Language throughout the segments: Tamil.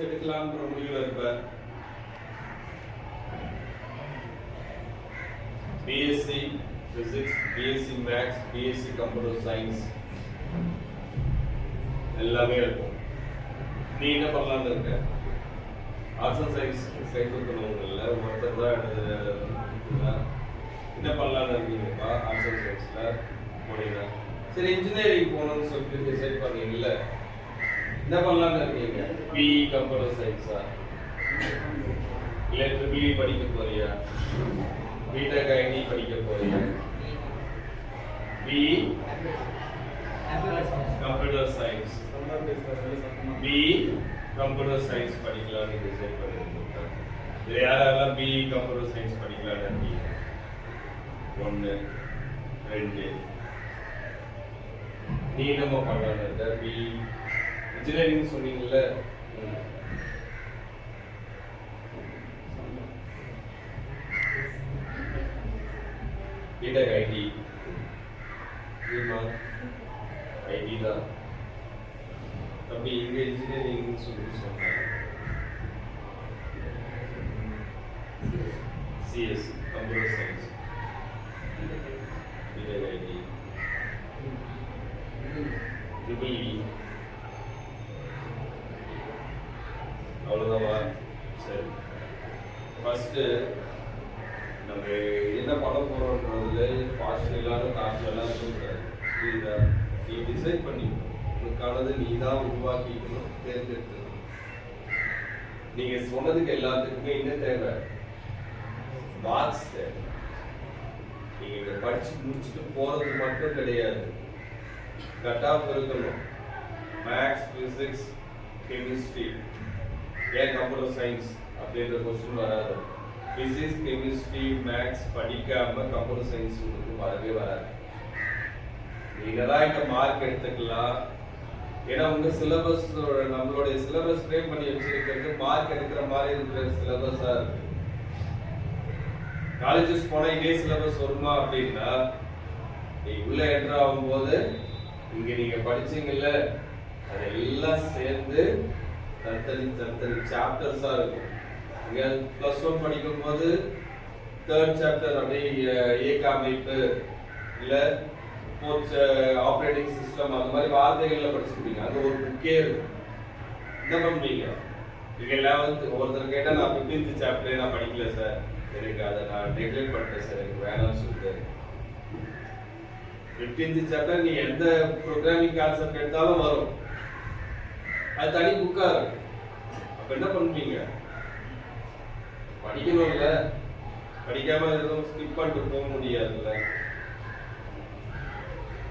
எடுக்கலாம்ன்ற முடிவில் இருப்ப. BSc physics BSc maths BSc computer science எல்லாமே இருக்கும். நீ என்ன பண்ணலான்னு இருக்க? ஆர்ட்ஸ் அண்ட் சயின்ஸ் சேர்த்துக்கணும் இல்லை ஒருத்தர் தான் என்ன பண்ணலாம்னு இருக்கீங்கப்பா? ஆர்ட்ஸ் அண்ட் சயின்ஸில் போனீங்கன்னா. சரி இன்ஜினியரிங் போகணும்னு சொல்லிட்டு டிசைட் பண்ணீங்கல்ல என்ன பண்ணலாம்னு இருக்கீங்க? பிஇ கம்ப்யூட்டர் சயின்ஸா இல்லை ட்ரிபிளி படிக்க போறியா? பிடெக் ஐடி படிக்க போறியா? BE computer science BE computer science படிக்கலாம்னு டிசைட் பண்ணிருக்கீங்க இது யாரெல்லாம் பிஇ கம்ப்யூட்டர் சயின்ஸ் படிக்கலாம்னு இருக்கீங்க? ஒன்று ரெண்டு. நீ என்னம்மா பண்ணலாம்னு இருக்க? பிஇ இன்ஜினியரிங் சொன்னீங்கல்ல? ம். பிடெக் ஐடி இதுமா ஐடி தான். தம்பி இங்க இன்ஜினியரிங் சொல்லி சொன்னாங்க. CS computer science BTech IT triple E அவ்வளோதான்வா சரி. ஃபஸ்ட்டு நம்ம என்ன பண்ண போகிறோன்றதுல பார்ஷியலான காசுலாம் இருக்கக்கூடாது. புரியுதா நீ டிசைட் பண்ணி உனக்கானது நீ தான் உருவாக்கிக்கணும் தேர்ந்தெடுத்துக்கணும். நீங்கள் சொன்னதுக்கு எல்லாத்துக்குமே என்ன தேவை? மார்க்ஸ் தேவை. நீங்கள் இங்கே படிச்சு முடிச்சுட்டு போகிறது மட்டும் கிடையாது. கட் ஆஃப் இருக்கணும். மேக்ஸ் ஃபிசிக்ஸ் கெமிஸ்ட்ரி ஏன் கம்ப்யூட்டர் சயின்ஸ் அப்படின்ற கொஸ்டின் வராது. ஃபிசிக்ஸ் கெமிஸ்ட்ரி மேக்ஸ் படிக்காம கம்ப்யூட்டர் சயின்ஸ் உங்களுக்கு வரவே வராது. நீங்கள் தான் இங்க மார்க் எடுத்துக்கலாம். ஏன்னா உங்கள் சிலபஸ் நம்மளுடைய சிலபஸ் ஃப்ரேம் பண்ணி வச்சிருக்கிறது மார்க் எடுக்கிற மாதிரி இருக்கிற சிலபஸாக இருக்கு. காலேஜஸ் போனால் இதே சிலபஸ் வருமா அப்படின்னா நீ உள்ளே என்ட்ரு ஆகும்போது இங்கே நீங்க படிச்சீங்கல்ல அதெல்லாம் சேர்ந்து தனித்தனி தனித்தனி சாப்டர்ஸாக இருக்கும். இங்க ப்ளஸ் ஒன் படிக்கும்போது தேர்ட் சாப்டர் அப்படியே இயக்க அமைப்பு இல்லை ஃபோர்த் ஆப்ரேட்டிங் சிஸ்டம் அந்த மாதிரி வார்த்தைகளில் படிச்சிருப்பீங்க. அது ஒரு புக்கே இருக்கும். என்ன பண்ணுவீங்க? நீங்கள் லெவன்த்து ஒருத்தர் கேட்டால் நான் ஃபிஃப்டீன்த் சாப்டரே நான் படிக்கல சார் எனக்கு அதை நான் நெக்லெக்ட் பண்ணிட்டேன் சார் எனக்கு வேணாம்னு சொல்லிட்டு. ஃபிஃப்டீன்த் சாப்டர் நீ எந்த ப்ரோக்ராமிங் கான்செப்ட் எடுத்தாலும் வரும். அது தனி புக்காக இருக்கும் அப்போ என்ன பண்ணுவீங்க படிக்கணும்ல படிக்காம எதுவும் ஸ்கிப் பண்ணிட்டு போக முடியாதுல்ல?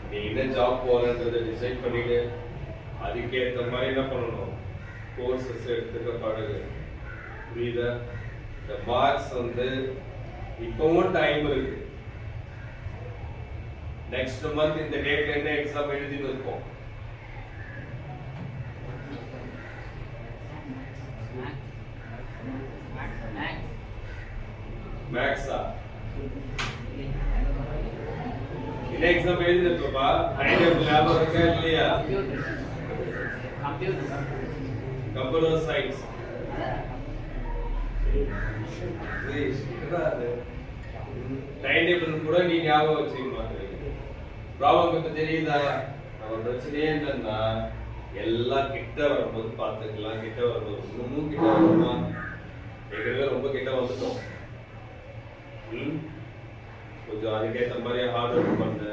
நீ என்ன ஜாப் போறன்றதை டிசைட் பண்ணிட்டு அதுக்கேற்ற மாதிரி என்ன பண்ணணும்? கோர்சஸ் எடுத்துக்க பழகு. புரியுதா? இந்த மார்க்ஸ் வந்து இப்பவும் டைம் இருக்கு. நெக்ஸ்ட் மந்த் இந்த டேட்ல என்ன எக்ஸாம் எழுதின்னு இருக்கோம் மேக்ஸா என்ன எக்ஸாம் எழுதிருக்கோப்பா டைம் ஞாபகம் இருக்கா இல்லையா? கம்ப்யூட்டர் சயின்ஸ் டைம் டேபிள் கூட நீ ஞாபகம் வச்சுக்க மாட்டீங்க ப்ராப்ளம் இப்ப தெரியுதா? நம்ம பிரச்சனையே என்னன்னா எல்லாம் கிட்ட வரும்போது பார்த்துக்கலாம் கிட்ட வரும்போது இன்னமும் கிட்ட வருமா? ஏற்கனவே ரொம்ப கிட்ட வந்துட்டோம். கொஞ்சம் அதுக்கேற்ற மாதிரி ஹார்ட் ஒர்க் பண்ணு.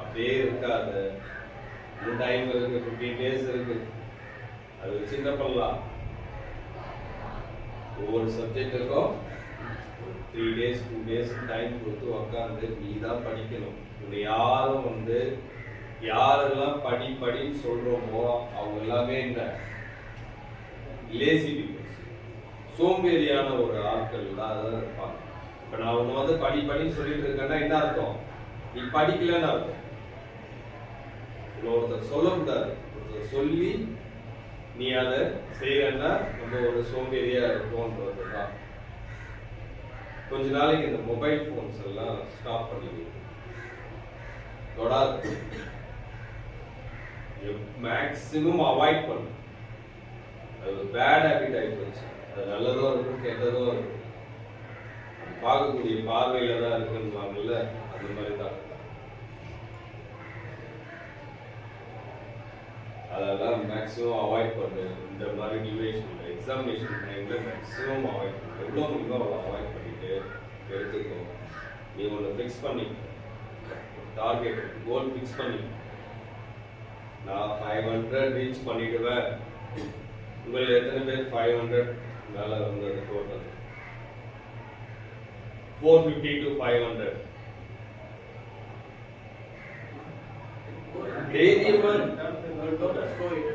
அப்படியே இருக்காத. இன்னும் டைம் இருக்கு ஃபிஃப்டீன் டேஸ் இருக்கு. அது வச்சு என்ன பண்ணலாம் ஒவ்வொரு சப்ஜெக்ட்டுக்கும் three days two days time கொடுத்து உக்காந்து நீ தான் படிக்கணும். உன்னை யாரும் வந்து யாரெல்லாம் படி படின்னு சொல்றோமோ அவங்க எல்லாமே என்ன? லேசி பீப்புள்ஸ் சோம்பேறியான ஒரு ஆட்கள் தான் அதான் இருப்பாங்க. இப்போ நான் உன்னை வந்து படி படின்னு சொல்லிட்டு இருக்கேன்னா என்ன அர்த்தம்? நீ படிக்கலன்னு அர்த்தம். ஒருத்தர் சொல்லக்கூடாது. ஒருத்தர் சொல்லி நீ அதை செய்யறன்னா நம்ம ஒரு சோம்பேறியா இருக்கும்ன்றது தான் கொஞ்ச நாளைக்கு இந்த மொபைல் ஃபோன்ஸ் எல்லாம் ஸ்டாப் பண்ணிடுங்க தொடாது மேக்ஸிமம் அவாய்ட் பண்ணு. அது ஒரு பேட் ஹேபிட் ஆகி போச்சு அது நல்லதும் இருக்கும் கெட்டதும் இருக்கும். பார்க்கக்கூடிய பார்வையில தான் இருக்குன்னுவாங்கல்ல அந்த மாதிரி தான் அதெல்லாம் மேக்ஸிமம் அவாய்ட் பண்ணு. இந்த மாதிரி டியூரேஷன் எக்ஸாமினேஷன் டைமில் மேக்ஸிமம் அவாய்ட் பண்ணு. எவ்வளோ முடியுமோ அவ்வளோ அவாய்ட் பண்ணிட்டு எடுத்துக்கோ. நீ ஒன்று ஃபிக்ஸ் பண்ணி டார்கெட் கோல் ஃபிக்ஸ் பண்ணி. நான் ஃபைவ் ஹண்ட்ரட் ரீச் பண்ணிடுவேன். உங்களுக்கு எத்தனை பேர் ஃபைவ் ஹண்ட்ரட் மேலே வந்தது total four fifty to five hundred தைரியமா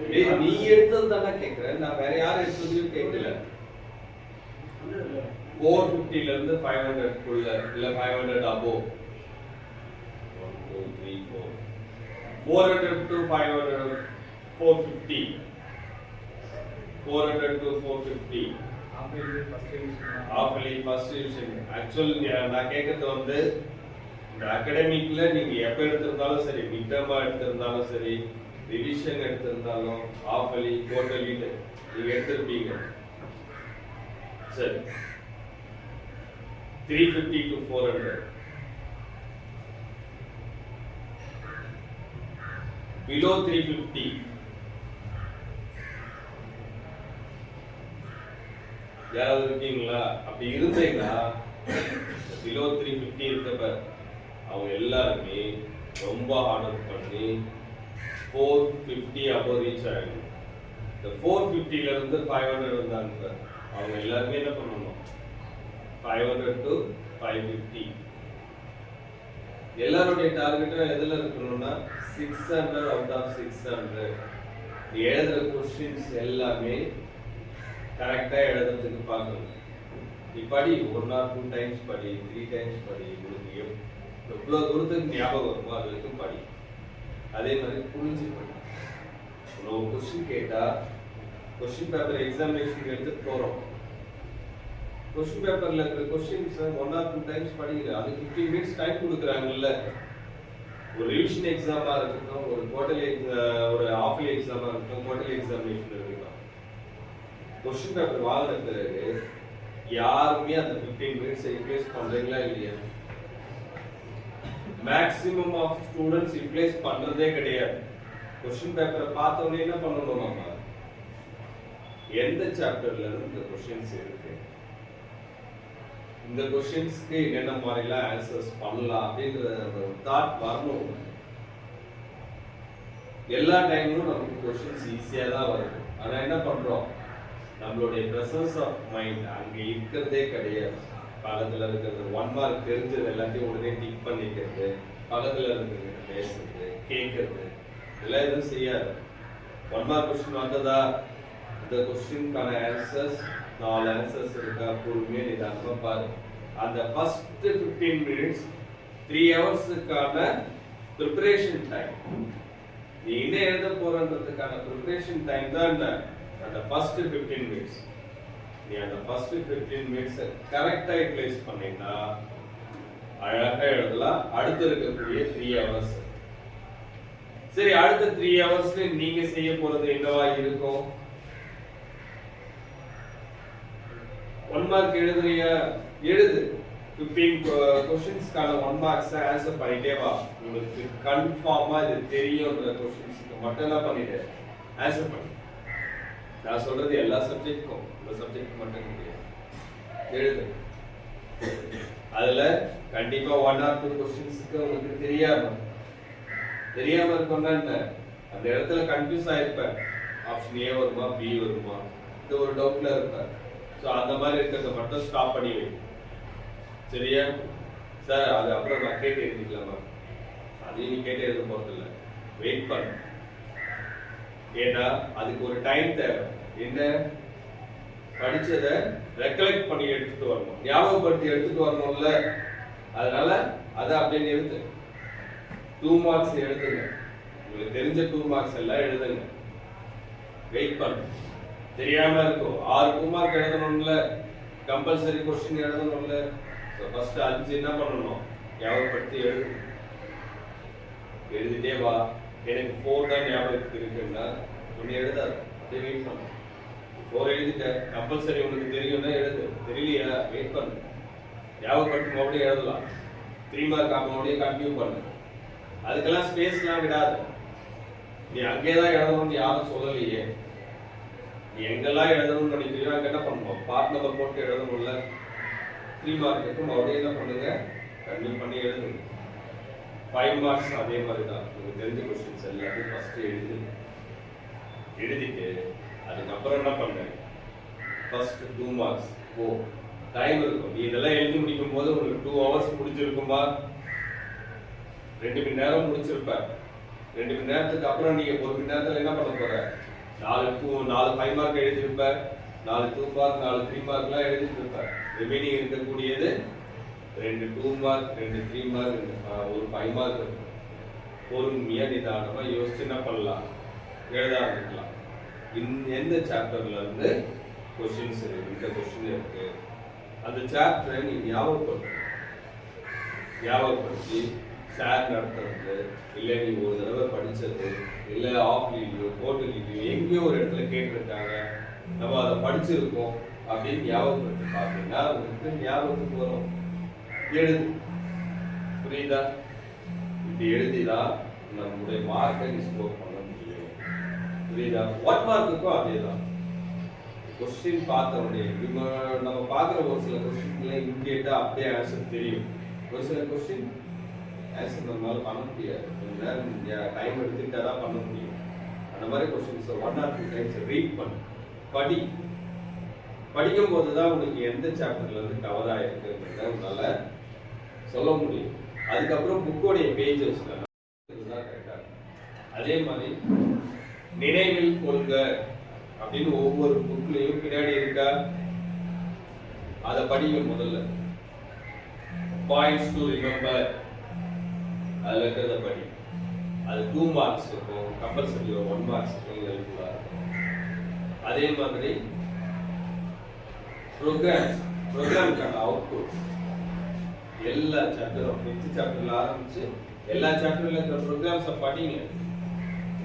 டேய், நீ எடுத்தது தானே கேட்குறேன் நான் வேற யார் எடுத்ததையும் கேட்கல ஃபோர் ஃபிஃப்டில இருந்து ஃபைவ் ஹண்ட்ரட் குள்ள இல்ல five hundred above one two three four four hundred to five hundred four fifty four hundred to four fifty halfly first division actual நான் கேட்கறது வந்து இந்த அகாடமிக்ல நீங்க எப்ப எடுத்திருந்தாலும் சரி மிட்டமா எடுத்திருந்தாலும் சரி ரிவிஷன் எடுத்திருந்தாலும் ஆஃபலி குவார்டர்லி நீங்க எடுத்திருப்பீங்க. சரி. Three fifty to four hundred below three fifty யாராவது இருக்கீங்களா? அப்படி இருந்தீங்கன்னா பிலோ த்ரீ ஃபிஃப்டி இருக்கப்ப அவங்க எல்லாருமே ரொம்ப ஹார்ட் ஒர்க் பண்ணி ஃபோர் ஃபிஃப்டி அப்போ ரீச் ஆகிடும் இந்த ஃபோர் ஃபிஃப்டிலேருந்து ஃபைவ் ஹண்ட்ரட் வந்தாங்க அவங்க எல்லாருமே என்ன பண்ணணும்? Five hundred to five fifty எல்லாருடைய டார்கெட்டும் எதில் இருக்கணும்னா six hundred out of six hundred எழுதுகிற கொஸ்டின்ஸ் எல்லாமே கரெக்டாக எழுதுறதுக்கு பார்க்கணும். நீ படி ஒன் ஆர் டூ டைம்ஸ் படி த்ரீ டைம்ஸ் படி உங்களுக்கு எவ்வளோ தூரத்துக்கு ஞாபகம் வருமோ அது வரைக்கும் படி. அதே மாதிரி புரிஞ்சு படி உனக்கு கொஸ்டின் கேட்டால் கொஸ்டின் பேப்பர் எக்ஸாமினேஷன் எடுத்து போகிறோம் கொஸ்டின் பேப்பரில் இருக்கிற questions one or two times படிக்கிற அது ஃபிஃப்டீன் மினிட்ஸ் டைம் கொடுக்குறாங்கல்ல. ஒரு ரிவிஷன் எக்ஸாமாக இருக்கட்டும் ஒரு குவார்டர்லி ஒரு ஹாஃப்லி எக்ஸாமாக இருக்கட்டும் குவார்டர்லி எக்ஸாமினேஷன் இருக்கட்டும். கொஸ்டின் பேப்பர் வாங்கின பிறகு யாருமே அந்த 15 மினிட்ஸ் ரிப்ளேஸ் பண்றீங்களா இல்லையா? மேக்ஸிமம் ஆஃப் ஸ்டூடெண்ட்ஸ் ரிப்ளேஸ் பண்றதே கிடையாது. கொஸ்டின் பேப்பரை பார்த்த உடனே என்ன பண்ணணும் நம்ம? எந்த சாப்டர்ல இருந்து இந்த கொஸ்டின்ஸ் இருக்கு. இந்த கொஸ்டின்ஸ்க்கு என்னென்ன மாதிரிலாம் ஆன்சர்ஸ் பண்ணலாம் அப்படின்ற தாட் வரணும். எல்லா டைமும் நமக்கு கொஸ்டின்ஸ் ஈஸியாக தான் வருது ஆனால் என்ன பண்ணுறோம் நம்மளுடைய ப்ரெசன்ஸ் ஆஃப் மைண்ட் அங்கே இருக்கிறதே கிடையாது. பக்கத்தில் இருக்கிறது ஒன் மார்க் தெரிஞ்சது எல்லாத்தையும் உடனே டிக் பண்ணிக்கிறது பக்கத்தில் இருக்கிறது பேசுறது கேட்கறது இதெல்லாம் எதுவும் செய்யாது. ஒன் மார்க் கொஸ்டின் வந்ததா? இந்த கொஸ்டினுக்கான ஆன்சர்ஸ் நாலு ஆன்சர்ஸ் இருக்கா? பொறுமையாக நிதானமாக பாரு. அந்த ஃபஸ்ட்டு ஃபிஃப்டீன் மினிட்ஸ் த்ரீ ஹவர்ஸுக்கான ப்ரிப்பரேஷன் டைம் நீ என்ன எழுத போகிறன்றதுக்கான ப்ரிப்பரேஷன் டைம் தான் என்ன? அந்த ஃபர்ஸ்ட் 15 மினிட்ஸ் நீ அந்த ஃபர்ஸ்ட் ஃபிஃப்டீன் மினிட்ஸை கரெக்டாக யூட்டிலைஸ் பண்ணீங்கன்னா அழகா எழுதலாம். அடுத்து இருக்கக்கூடிய த்ரீ ஹவர்ஸ் சரி அடுத்த த்ரீ ஹவர்ஸ்ல நீங்க செய்ய போறது என்னவா இருக்கும்? ஒன் மார்க் எழுதுறிய எழுது. ஃபிஃப்டீன் கொஸ்டின்ஸ்க்கான ஒன் மார்க்ஸ் ஆன்சர் பண்ணிட்டே வா. உங்களுக்கு கன்ஃபார்மா இது தெரியும்ன்ற கொஸ்டின்ஸ்க்கு மட்டும் தான் பண்ணிடு. ஆன்சர் பண்ணு. நான் சொல்றது எல்லா சப்ஜெக்ட்டுக்கும் இந்த சப்ஜெக்ட் மட்டும் கிடையாது எழுது. அதுல கண்டிப்பா ஒன் ஆர் டூ கொஸ்டின்ஸுக்கு உங்களுக்கு தெரியாம தெரியாம இருக்கோம்னா என்ன? அந்த இடத்துல கன்ஃபியூஸ் ஆயிருப்பேன். ஆப்ஷன் ஏ வருமா பி வருமா? இந்த ஒரு டவுட்ல இருப்பேன். ஸோ அந்த மாதிரி இருக்கிறத மட்டும் ஸ்டாப் பண்ணி வை. சரியா? சார் அது அப்புறம் நான் கேட்டு எழுதிக்கலாமா? அதையும் நீ கேட்டு எழுத போறதில்ல வெயிட் பண்ண. ஏன்னா அதுக்கு ஒரு டைம் தேவை. என்ன? படிச்சதை ரெக்கலெக்ட் பண்ணி எடுத்துட்டு வரணும். ஞாபகப்படுத்தி எடுத்துட்டு வரணும்ல. அதனால அதை அப்படியே எழுத்து டூ மார்க்ஸ் எழுதுங்க. உங்களுக்கு தெரிஞ்ச டூ மார்க்ஸ் எல்லாம் எழுதுங்க. வெயிட் பண்ணு. தெரியாம இருக்கும் ஆறு டூ மார்க் எழுதணும்ல. கம்பல்சரி கொஸ்டின் எழுதணும்ல. ஸோ ஃபர்ஸ்ட் அஞ்சு என்ன பண்ணணும்? ஞாபகப்படுத்தி எழுது. எழுதிட்டே வா. எனக்கு ஃபோர் தான் ஞாபகத்துக்கு இருக்குன்னா ஒன்று எழுதாது. அப்படியே வெயிட் பண்ணு. ஃபோர் எழுதிட்டேன். கம்பல்சரி உனக்கு தெரியும்னா எழுது. தெரியலையா? வெயிட் பண்ணு. ஞாபகப்படுத்தி மறுபடியும் எழுதலாம். த்ரீ மார்க் மறுபடியும் கண்டினியூ பண்ணு. அதுக்கெல்லாம் ஸ்பேஸ்லாம் விடாது. நீ அங்கே தான் எழுதணும்னு யாரும் சொல்லலையே. நீ எங்கெல்லாம் எழுதணும்னு நினைக்கிறியோ அங்கே என்ன பண்ணுவோம். பார்ட் நம்பர் போட்டு எழுதணும்ல த்ரீ மார்க்குக்கு மறுபடியும் என்ன பண்ணுங்க? கண்டினியூ பண்ணி எழுது ஃபைவ் மார்க்ஸ் அதே மாதிரி தான் உங்களுக்கு தெரிஞ்ச கொஸ்டின்ஸ் எல்லாத்தையும் ஃபஸ்ட்டு எழுதி எழுதிட்டு அதுக்கப்புறம் என்ன பண்ணேன் ஃபர்ஸ்ட் டூ மார்க்ஸ் ஓ டைம் இருக்கும். நீ இதெல்லாம் எழுதி முடிக்கும் போது உங்களுக்கு டூ ஹவர்ஸ் முடிஞ்சிருக்குமா ரெண்டு மணி நேரம் முடிச்சிருப்பேன் ரெண்டு மணி நேரத்துக்கு அப்புறம் நீங்க ஒரு மணி நேரத்தில் என்ன பண்ண போற? நாலு டூ நாலு ஃபைவ் மார்க் எழுதியிருப்ப. நாலு டூ மார்க் நாலு த்ரீ மார்க்லாம் எழுதிட்டு ரிமைனிங் இருக்கக்கூடியது ரெண்டு டூ மார்க் ரெண்டு த்ரீ மார்க் ஒரு ஃபைவ் மார்க் இருக்கும். பொறுமையாக நிதானமாக யோசிச்சு என்ன பண்ணலாம்? எழுத ஆரம்பிக்கலாம். இந்த எந்த சாப்டர்ல இருந்து கொஸ்டின்ஸ் இருக்கு? இந்த கொஸ்டின் இருக்கு. அந்த சாப்டரை நீ ஞாபகப்படுத்த ஞாபகப்படுத்தி சார் நடத்துறது இல்லை நீ ஒரு தடவை படிச்சது இல்லை ஆஃப் லீவ்லையோ கோர்ட்டு லீவ்லையோ எங்கேயோ ஒரு இடத்துல கேட்டிருக்காங்க நம்ம அதை படிச்சிருக்கோம் அப்படின்னு ஞாபகப்படுத்தி பார்த்தீங்கன்னா உங்களுக்கு ஞாபகத்துக்கு வரும். எழுது. புரியுதா? இப்படி எழுதிதான் நம்முடைய மார்க்கை ஸ்கோர் பண்ண முடியும். புரியுதா ஒன் மார்க்குக்கும் அதே தான் கொஸ்டின் பார்த்த உடனே நம்ம பார்க்குற ஒரு சில கொஸ்டின்ல இம்மிடியேட்டாக அப்படியே ஆன்சர் தெரியும். ஒரு சில கொஸ்டின் ஆன்சர் நம்மளால பண்ண முடியாது. கொஞ்ச நேரம் டைம் எடுத்துக்கிட்டா தான் பண்ண முடியும். அந்த மாதிரி questions one or two times read பண்ணு. படி. படிக்கும் போது தான் உனக்கு எந்த சாப்டர்ல இருந்து கவர் ஆயிருக்குன்றத உன்னால சொல்ல முடியும். அதுக்கப்புறம் புக்கோடைய பேஜஸ் கரெக்டாக அதே மாதிரி நினைவில் கொள்க அப்படின்னு ஒவ்வொரு புக்லையும் பின்னாடி இருக்கா? அதை படிங்க முதல்ல. பாயிண்ட்ஸ் டு ரிமெம்பர் அதில் இருக்கிறத படி. அது டூ மார்க்ஸ் இருக்கும். கம்பல்சரி ஒன் மார்க்ஸ் இருக்கும். அதே மாதிரி ப்ரோக்ராம்ஸ் ப்ரோக்ராமுக்கான அவுட்புட் எல்லா சாப்டரும் ஃபிஃப்த் சாப்டர்ல ஆரம்பிச்சு எல்லா சாப்டர்ல இருக்கிற ப்ரோக்ராம்ஸை படிங்க.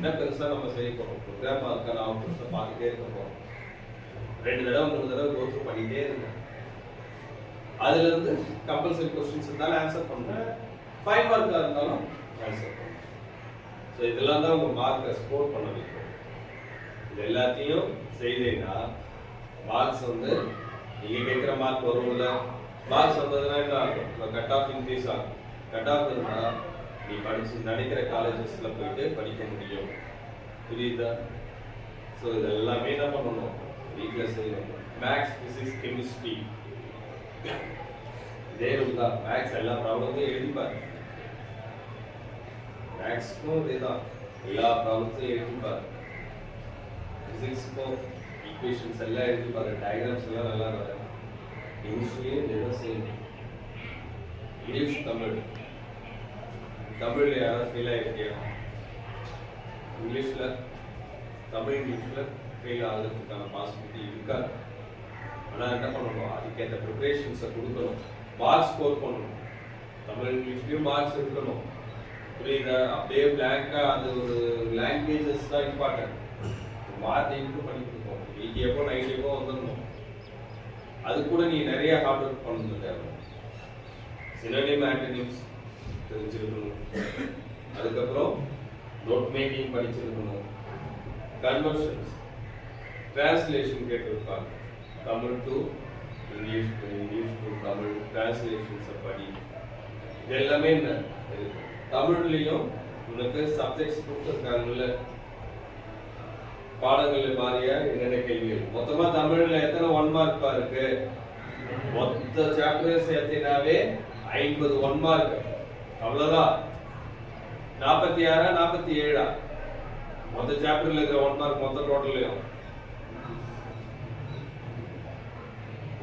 என்ன பெருசாக நம்ம செய்ய போறோம்? ப்ரோக்ராம் அதுக்கான அவுட்புட்ஸை பார்த்துட்டே இருக்க போகிறோம் ரெண்டு தடவை மூணு தடவை கோத்ரூ பண்ணிகிட்டே இருந்தேன். அதுலேருந்து கம்பல்சரி கொஸ்டின்ஸ் இருந்தாலும் ஆன்சர் பண்ணுறேன் ஃபைவ் மார்க்காக இருந்தாலும் ஆன்சர் பண்ணுறேன் ஸோ இதெல்லாம் தான் உங்கள் மார்க்கை ஸ்கோர் பண்ண வைக்கும். இது எல்லாத்தையும் செய்தீங்கன்னா மார்க்ஸ் வந்து நீங்கள் கேட்குற மார்க் வரும்ல? மார்க்ஸ் வந்ததுன்னா என்ன ஆகும் கட் ஆஃப் இன்க்ரீஸ் ஆகும். கட் ஆஃப் இருந்தால் நீ படிச்சு நினைக்கிற காலேஜஸ்ல போயிட்டு படிக்க முடியும். புரியுதா? ஸோ இது எல்லாமே என்ன பண்ணணும். வீட்டில் செய்யணும். மேக்ஸ் ஃபிசிக்ஸ் கெமிஸ்ட்ரி இதே ரூல் தான். மேக்ஸ் எல்லா ப்ராப்ளத்தையும் எழுதிப்பாரு மேக்ஸ்க்கும் இதே தான். எல்லா ப்ராப்ளத்தையும் எழுதிப்பாரு ஃபிசிக்ஸ்க்கும் ஈக்குவேஷன்ஸ் எல்லாம் எழுதிப்பார் டயக்ராம்ஸ் எல்லாம் நல்லா வரும். இங்கிலீஷ்லேயும் இதே தான் செய்யணும். இங்கிலீஷ் தமிழ். தமிழில் யாராவது ஃபெயில் ஆகிருக்கியா இங்கிலீஷில் தமிழ் இங்கிலீஷில் ஃபெயில் ஆகிறதுக்கான பாசிபிலிட்டி இருக்காது. ஆனால் என்ன பண்ணணும்? அதுக்கேற்ற ப்ரிப்ரேஷன்ஸை கொடுக்கணும். மார்க்ஸ் ஸ்கோர் பண்ணணும். தமிழ் இங்கிலீஷ்லேயும் மார்க்ஸ் இருக்கணும் புரியுதா? அப்படியே பிளாங்காக அது ஒரு லாங்குவேஜஸ் தான் இம்பார்ட்டன்ட் வார்த்தை இம்ப்ரூவ் பண்ணி கொடுப்போம் எயிட்டியப்போ நைன்டியப்போ வந்துடணும். அது கூட நீ நிறைய ஹார்ட் ஒர்க் பண்ணணும் தேவை. சினோனிம் ஆண்டனிம்ஸ் தெரிஞ்சிருக்கணும். அதுக்கப்புறம் நோட் மேக்கிங் படிச்சிருக்கணும். கன்வர்ஷன்ஸ் டிரான்ஸ்லேஷன் கேட்டிருப்பாங்க. Tamil to English to English to Tamil டிரான்ஸ்லேஷன்ஸை படி. இது எல்லாமே என்ன தமிழ்லேயும் உனக்கு சப்ஜெக்ட்ஸ் கொடுத்துருக்காங்கல்ல. பாடங்கள் மாதிரியா என்னென்ன கேள்விகள்? மொத்தமா தமிழ்ல எத்தனை ஒன் மார்க் இருக்கு மொத்த சாப்டர் சேர்த்தினாவே ஐம்பது ஒன் மார்க் அவ்வளோதான் நாற்பத்தி ஆறா நாற்பத்தி ஏழா மொத்த சாப்டர்ல இருக்கிற ஒன் மார்க் மொத்த டோட்டல்லையும்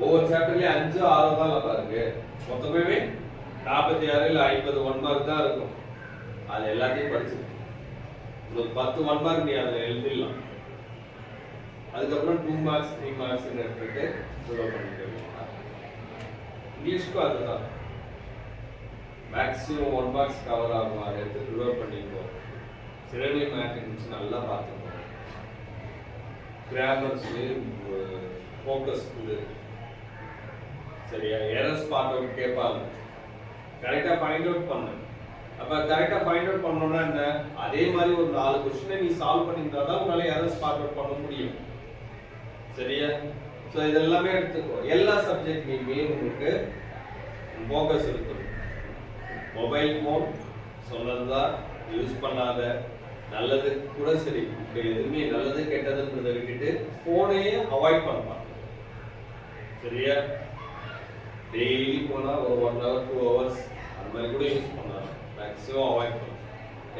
ஒவ்வொரு சாப்டர்லயும் அஞ்சு ஆறு தான் நல்லா இருக்கு மொத்தமே நாற்பத்தி ஆறு இல்லை ஐம்பது ஒன் மார்க் தான் இருக்கும். அது எல்லாத்தையும் படிச்சு. ஒரு பத்து ஒன் மார்க் நீ அதில் எழுதிடலாம். அதுக்கப்புறம் டூ மார்க்ஸ் த்ரீ மார்க்ஸ் எடுத்துட்டு ரிவர்வ் பண்ணிட்டு இங்கிலீஷ்க்கும் அதுதான். மேக்ஸிமம் ஒன் பாக்ஸ் கவர் ஆகும். அதை எடுத்து ரிவர்வ் பண்ணிக்கோ சிறநிலை இருந்துச்சு நல்லா பார்த்துக்கோ கிராமர்ஸ் ஃபோக்கஸ் இது சரியா? எரர் ஸ்பாட் அவுட் கேட்பாங்க கரெக்டாக ஃபைண்ட் அவுட் பண்ணு. அப்போ கரெக்டாக ஃபைண்ட் அவுட் பண்ணோம்னா என்ன? அதே மாதிரி ஒரு நாலு கொஸ்டினை நீ சால்வ் பண்ணியிருந்தா தான் உங்களால் எரஸ் பார்ட் அவுட் பண்ண முடியும். சரியா? ஸோ இதெல்லாமே எடுத்துக்கோ. எல்லா சப்ஜெக்ட்லையுமே உங்களுக்கு ஃபோக்கஸ் இருக்கும். மொபைல் ஃபோன் சொன்னதுதான் யூஸ் பண்ணாத நல்லது கூட சரி இப்போ எதுவுமே நல்லது கெட்டதுன்றதை விட்டுட்டு ஃபோனையே அவாய்ட் பண்ணலாம். சரியா? டெய்லி போனால் ஒரு ஒன் ஹவர் டூ ஹவர்ஸ் அந்த மாதிரி கூட யூஸ் பண்ணலாம். மேக்ஸிமம் அவாய்ட் பண்ணலாம்.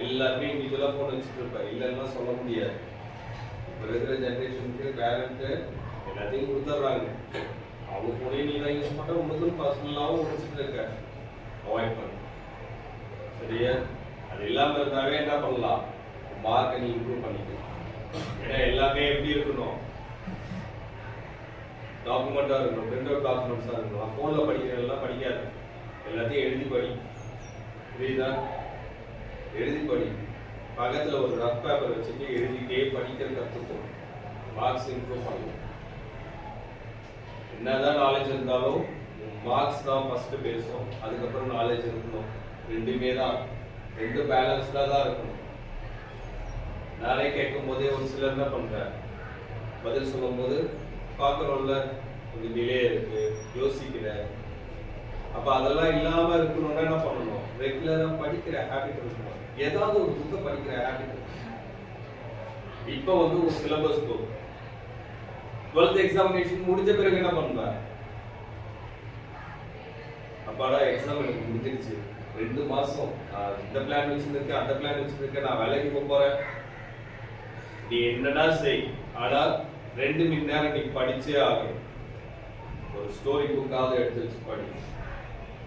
எல்லாருமே இண்டிவிஜுவலாக ஃபோன் வச்சுட்டு இருப்பாங்க இல்லைன்னா சொல்ல முடியாது. இப்போ இருக்கிற ஜென்ரேஷனுக்கு பேரண்ட்டு எல்லாத்தையும் கொடுத்துட்றாங்க. அவங்க ஃபோனையும் நீ தான் யூஸ் பண்ணுற உனக்கும் பர்சனலாகவும் முடிச்சுட்டு இருக்க. அவாய்ட் பண்ணு. சரியா? அது இல்லாமல் இருந்தாவே என்ன பண்ணலாம்? மார்க்கை நீ இம்ப்ரூவ் பண்ணிக்கலாம். ஏன்னா எல்லாமே எப்படி இருக்கணும்? டாக்குமெண்ட்டாக இருக்கணும். பிரிண்ட் அவுட் டாக்குமெண்ட்ஸாக இருக்கணும். ஃபோனில் படிக்கிறதெல்லாம் படிக்காது. எல்லாத்தையும் எழுதி படி. புரியுதா? எழுதி படி. பக்கத்தில் ஒரு ரஃப் பேப்பர் வச்சுட்டு எழுதிட்டே படிக்கிற கற்றுக்கும் மார்க்ஸ் இம்ப்ரூவ் பண்ணணும் என்னதான் நாலேஜ் இருந்தாலும் மார்க்ஸ் தான் ஃபர்ஸ்ட் பேசும் அதுக்கப்புறம் நாலேஜ் இருக்கணும். ரெண்டுமே தான் ரெண்டு பேலன்ஸ்டாக தான் இருக்கணும். நானே கேட்கும் போதே ஒரு சிலர் என்ன பண்றேன் பதில் சொல்லும்போது பார்க்குறோம்ல கொஞ்சம் டிலே இருக்கு யோசிக்கிற அப்போ அதெல்லாம் இல்லாம இருக்கணும்னா என்ன பண்ணணும்? ரெகுலராக படிக்கிற ஹேபிட் இருக்கணும். ஏதாவது ஒரு புக்கை படிக்கிற ஹேபிட் இப்போ வந்து ஒரு சிலபஸ் புக் டுவெல்த் எக்ஸாமினேஷன் முடிஞ்ச பிறகு என்ன பண்ணுவேன் அப்பாடா எக்ஸாம் எனக்கு முடிஞ்சிருச்சு ரெண்டு மாசம். நான் இந்த பிளான் வச்சிருக்கேன் அந்த பிளான் வச்சுருக்கேன் நான் வேலைக்கு போக போறேன். நீ என்னடா செய்? ஆனால் ரெண்டு மணி நேரம் நீ படிச்சே ஆகணும். ஒரு ஸ்டோரி புக்காவது எடுத்து வச்சு படி.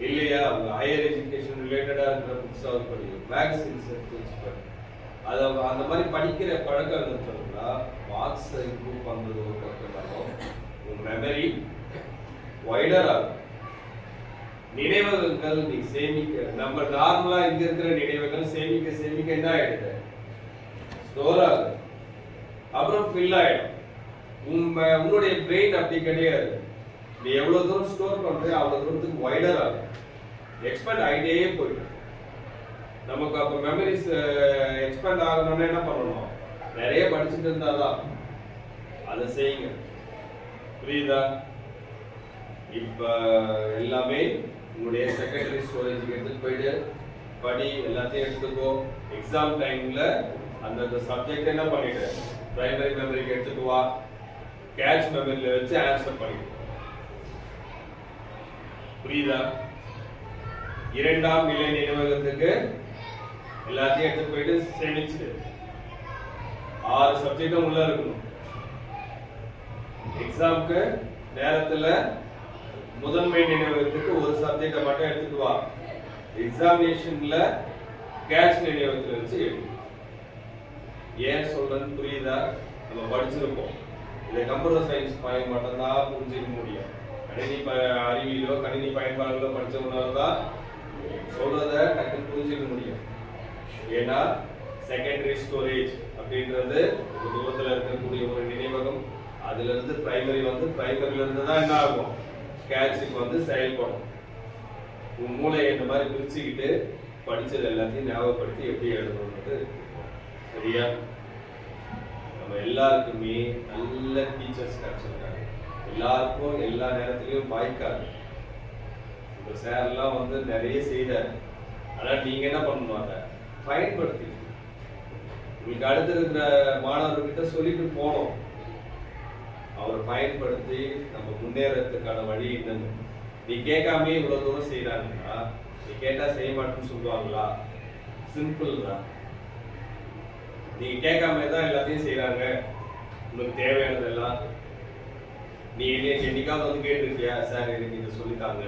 இல்லையா அவங்க ஹையர் எஜுகேஷன் ரிலேட்டடாக இருக்கிற புக்ஸாவது படி. மேகசின்ஸ் எடுத்து வச்சு படி. அது அவங்க அந்த மாதிரி படிக்கிற பழக்கம் இருந்துச்சோம்னா மார்க்ஸ் இம்ப்ரூவ் பண்ணுறது ஒரு பக்கம் மெமரி வைடர் ஆகும் நினைவகங்கள் நீ சேமிக்க நம்ம நார்மலா இங்க இருக்கிற நினைவுகள் சேமிக்க சேமிக்க என்ன ஆயிடுது? ஸ்டோர் ஆகுது. அப்புறம் ஃபில் ஆயிடும். உங்க உன்னுடைய பிரெயின் அப்படி கிடையாது. நீ எவ்வளவு தூரம் ஸ்டோர் பண்ற அவ்வளவு தூரத்துக்கு வைடர் ஆகும். எக்ஸ்பேண்ட் ஆகிட்டே போயிடும். நமக்கு அப்போ மெமரிஸ் எக்ஸ்பேண்ட் ஆகணும்னா என்ன பண்ணணும்? நிறைய படிச்சுட்டு இருந்தாதான் அதை செய்யுங்க. புரியுதா? இப்ப எல்லாமே உங்களுடைய செகண்டரி ஸ்டோரேஜ் எடுத்துட்டு போயிட்டு படி எல்லாத்தையும் எடுத்துக்கோ. எக்ஸாம் டைம்ல அந்தந்த சப்ஜெக்ட் என்ன பண்ணிடு? பிரைமரி மெமரிக்கு எடுத்துட்டு வா. கேட்ச் மெமரியில வச்சு ஆன்சர் பண்ணிடு. புரியுதா? இரண்டாம் நிலை நினைவகத்துக்கு எல்லாத்தையும் எடுத்து போயிட்டு சேமிச்சு ஆறு சப்ஜெக்டும் உள்ள இருக்கணும். எக்ஸாம்க்கு நேரத்துல முதன்மை நினைவகத்துக்கு ஒரு சப்ஜெக்டை மட்டும் எடுத்துட்டு வா. எக்ஸாமினேஷன்ல கேஷ் நினைவகத்தில் வச்சு எடு ஏன் சொல்றேன்னு புரியுதா? நம்ம படிச்சிருப்போம். இதை கம்ப்யூட்டர் சயின்ஸ் பயன் மட்டும்தான் புரிஞ்சுக்க முடியும். கணினி ப அறிவியலோ கணினி பயன்பாடுகளோ படிச்சவங்களால தான் சொல்றத டக்குன்னு புரிஞ்சுக்க முடியும். ஏன்னா செகண்டரி ஸ்டோரேஜ் அப்படின்றது ஒரு தூரத்தில் இருக்கக்கூடிய ஒரு நினைவகம். அதுலேருந்து பிரைமரி வந்து பிரைமரியிலேருந்து தான் என்ன ஆகும்? கேட்சுக்கு வந்து செயல்படும் உன் மூளையை இந்த மாதிரி பிரிச்சுக்கிட்டு படிச்சது எல்லாத்தையும் ஞாபகப்படுத்தி எப்படி எழுதணுன்றது சரியா? நம்ம எல்லாருக்குமே நல்ல டீச்சர்ஸ் கிடைச்சிருக்காங்க எல்லாருக்கும் எல்லா நேரத்துலயும் வாய்க்காது இந்த சார்லாம் வந்து நிறைய செய்தார். ஆனா நீங்க என்ன பண்ணுவாங்க பயன்படுத்தி உங்களுக்கு அடுத்து இருக்கிற மாணவர்கிட்ட சொல்லிட்டு போனோம் அவரை பயன்படுத்தி நம்ம முன்னேறதுக்கான வழி என்னன்னு. நீ கேட்காமே இவ்வளோ தூரம் செய்கிறாங்கன்னா நீ கேட்டால் செய்ய மாட்டேன்னு சொல்லுவாங்களா? சிம்பிள் தான். நீ கேட்காம தான் எல்லாத்தையும் செய்கிறாங்க உனக்கு தேவையானதெல்லாம். நீ என்னைய என்னைக்காவது வந்து கேட்டிருக்கியா? சார் எனக்கு இதை சொல்லித்தாங்க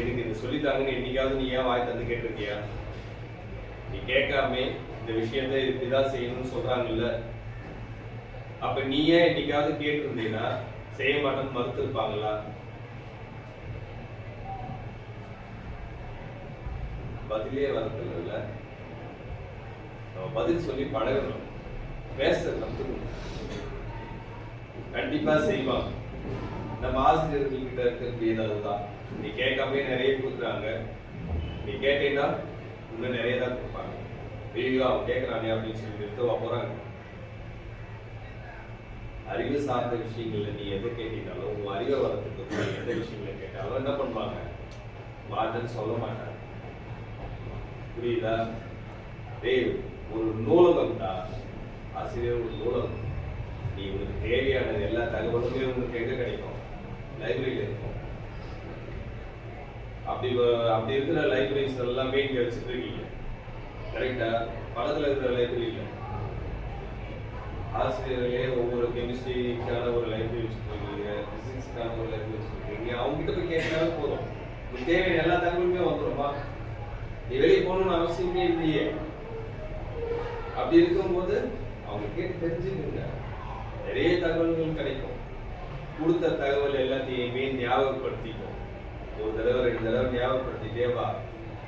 எனக்கு இதை சொல்லித்தாங்கன்னு என்னைக்காவது நீ ஏன் வாய் தந்து கேட்டிருக்கியா? நீ கேட்காம இந்த விஷயத்தை இப்படிதான் செய்யணும்னு சொல்கிறாங்கல்ல அப்ப நீ ஏன் என்னைக்காவது கேட்டிருந்தீங்கன்னா செய்ய மாட்டேன்னு மறுத்திருப்பாங்களா? பதிலே வரதில்ல நம்ம பதில் சொல்லி பழகணும். பேச கத்துக்கணும் கண்டிப்பா செய்வாங்க நம்ம ஆசிரியர்கள் கிட்ட இருக்கிறது அதுதான் நீ கேட்காமயே நிறைய கொடுக்குறாங்க. நீ கேட்டீங்கன்னா இன்னும் நிறைய தான் கொடுப்பாங்க. ஐயோ அவன் கேட்கறானே அப்படின்னு சொல்லி நிறுத்தவா போறாங்க. அறிவு சார்ந்த விஷயங்கள்ல நீ எதை கேட்டீங்கனாலும் உங்க அறிவை வளர்த்துக்கு நீ எந்த விஷயங்களை கேட்டாலும் என்ன பண்ணுவாங்க? மாட்டேன்னு சொல்ல மாட்டாங்க. புரியுதா? டேய் ஒரு நூலகம் தான் ஆசிரியர் ஒரு நூலகம். நீ உனக்கு தேவையானது எல்லா தகவலுமே உனக்கு எங்க கிடைக்கும்? லைப்ரரியில இருக்கும். அப்படி அப்படி இருக்கிற லைப்ரரிஸ் எல்லாமே இங்க வச்சுட்டு இருக்கீங்க. கரெக்டா பக்கத்துல இருக்கிற லைப்ரரி ஆசிரியர்களே ஒவ்வொரு கெமிஸ்ட்ரிக்கான ஒரு லைப்ரரி வச்சுருக்கீங்க ஃபிசிக்ஸ்க்கான ஒரு லைப்ரரி வச்சுருக்கீங்க. அவங்க கிட்ட போய் கேட்டாலே போதும். தேவையான எல்லா தகவலுமே வந்துருமா. நீ வெளியே போகணும்னு அவசியமே இல்லையே. அப்படி இருக்கும்போது அவங்க கேட்டு தெரிஞ்சுக்கோங்க. நிறைய தகவல்கள் கிடைக்கும். கொடுத்த தகவல் எல்லாத்தையுமே ஞாபகப்படுத்திக்கும். ஒரு தடவை ரெண்டு தடவை ஞாபகப்படுத்திட்டே வா.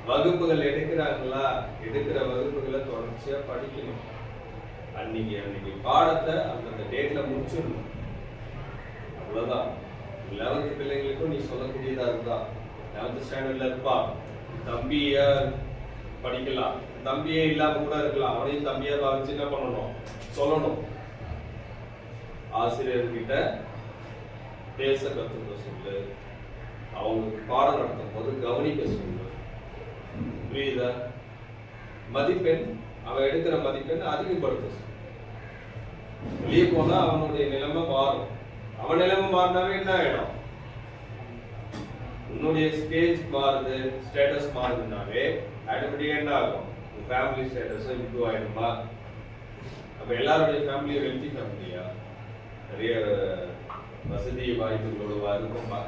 வகுப்புகள் எடுக்கிறாங்களா? எடுக்கிற வகுப்புகளை தொடர்ச்சியா படிக்கணும். அன்னைக்கு அன்னைக்கு பாடத்தை அந்தந்த டேட்ல முடிச்சிடணும். அவ்வளவுதான். லெவன்த் பிள்ளைங்களுக்கும் நீ சொல்லக்கூடியதா இருந்தா லெவன்த் ஸ்டாண்டர்ட்ல இருப்பா. தம்பியை படிக்கலாம். தம்பியே இல்லாம கூட இருக்கலாம். அவனையும் தம்பியா பாவிச்சு என்ன பண்ணணும்? சொல்லணும். ஆசிரியர்கிட்ட பேச கத்துக்க சொல்லு. அவங்களுக்கு பாடம் நடத்தும் போது கவனிக்க சொல்லு. புரியுதா? மதிப்பெண் அவன் எடுக்கிற மதிப்பெண் அதிகப்படுத்த சொல்லு. வெளியே போனா அவனுடைய நிலைமை மாறும். அவன் நிலைமை மாறினாவே என்ன ஆயிடும்? உன்னுடைய ஸ்டேஜ் மாறுது ஸ்டேட்டஸ் மாறுதுனாவே ஆட்டோமேட்டிக்கா என்ன ஆகும்? உன் ஃபேமிலி ஸ்டேட்டஸ் இம்ப்ரூவ் ஆயிடுமா? அப்ப எல்லாருடைய ஃபேமிலியும் வெல்த்தி ஃபேமிலியா நிறைய வசதி வாய்ப்புகளோட இருக்குமா?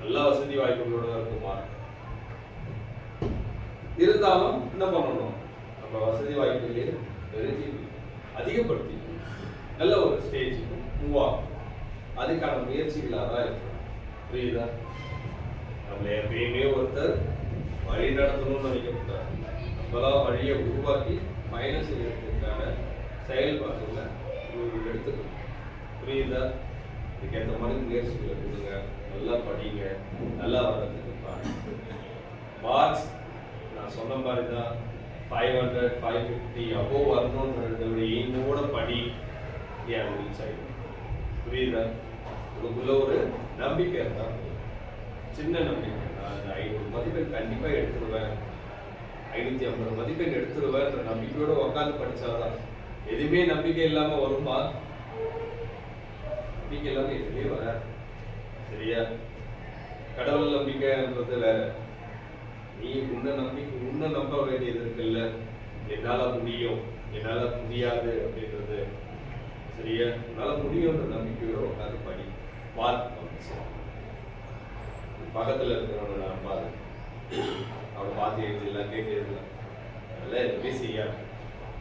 நல்ல வசதி வாய்ப்புகளோட இருக்குமா? இருந்தாலும் என்ன பண்ணணும்? நம்ம வசதி வாய்ப்புகளே பெருகி அதிகப்படுத்தி நல்ல ஒரு ஸ்டேஜுக்கு மூவ் ஆகும். அதுக்கான முயற்சிகளாக தான் இருக்கும். புரியுதா? நம்மளை எப்பயுமே ஒருத்தர் வழி நடத்தணும்னு நினைக்கக்கூடாது. நம்மளாம் வழியை உருவாக்கி பயணம் செய்யறதுக்கான செயல்பாடுகளை எடுத்துக்கணும். புரியுதா? இதுக்கேற்ற மாதிரி முயற்சிகளை கொடுங்க நல்லா படிங்க. நல்லா வர்றதுக்கு பாருங்க. மார்க்ஸ் நான் சொன்ன மாதிரி தான் ஃபைவ் ஹண்ட்ரட் ஃபைவ் ஃபிஃப்டி அப்போ வரணுன்றத விட படி ஏன் ரீச் ஆகிடும் புரியுதா? உங்களுக்குள்ள ஒரு நம்பிக்கை தான் சின்ன நம்பிக்கை நான் ஐநூறு மதிப்பெண் கண்டிப்பாக எடுத்துருவேன். ஐநூற்றி ஐம்பது மதிப்பெண் எடுத்துருவேன்ற நம்பிக்கையோட உட்காந்து படித்தாதான் எதுவுமே நம்பிக்கை இல்லாமல் வருமா நம்பிக்கை இல்லாமல் எதுவுமே வராது. சரியா? கடவுள் நம்பிக்கைன்றது வேற. நீ உன்னை நம்பிக்கை உன்னை நம்ப வேண்டியது இருக்குல்ல. என்னால முடியும். என்னால முடியாது அப்படின்றது. சரியா? உன்னால முடியும்ன்ற நம்பிக்கையோட உட்காந்து படி. பார்த்து பக்கத்தில் பக்கத்துல இருக்கிறவனை நான் பாரு. அவனை பார்த்து எழுதிடலாம் கேட்டு எழுதலாம் அதெல்லாம் எதுவுமே செய்யாது.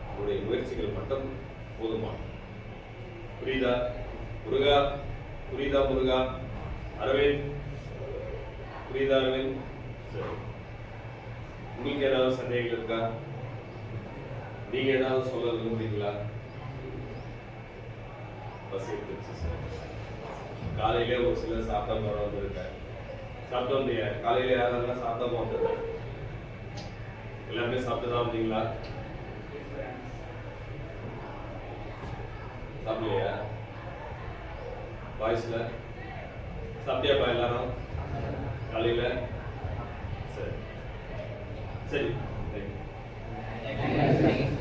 உங்களுடைய முயற்சிகள் மட்டும் போதுமா? புரியுதா? முருகா புரியுதா முருகா? அரவிந்த். புரியுதா அரவிந்த்? சரி. உங்களுக்கு ஏதாவது சந்தேகங்கள் இருக்கா? நீங்க ஏதாவது சொல்ல விரும்புறீங்களா பஸ் எடுத்துருச்சு சார் காலையிலே ஒரு சிலர் சாப்பிடாம வர வந்திருக்காங்க. சாப்பிட்டு வந்தீங்க காலையில யாரெல்லாம் சாப்பிடாம வந்தது எல்லாமே சாப்பிட்டு தான் வந்தீங்களா? சாப்பிடலையா? பாய்ஸ்ல சாப்பிட்டியாப்பா எல்லாரும்? காலையில? Sí. sí.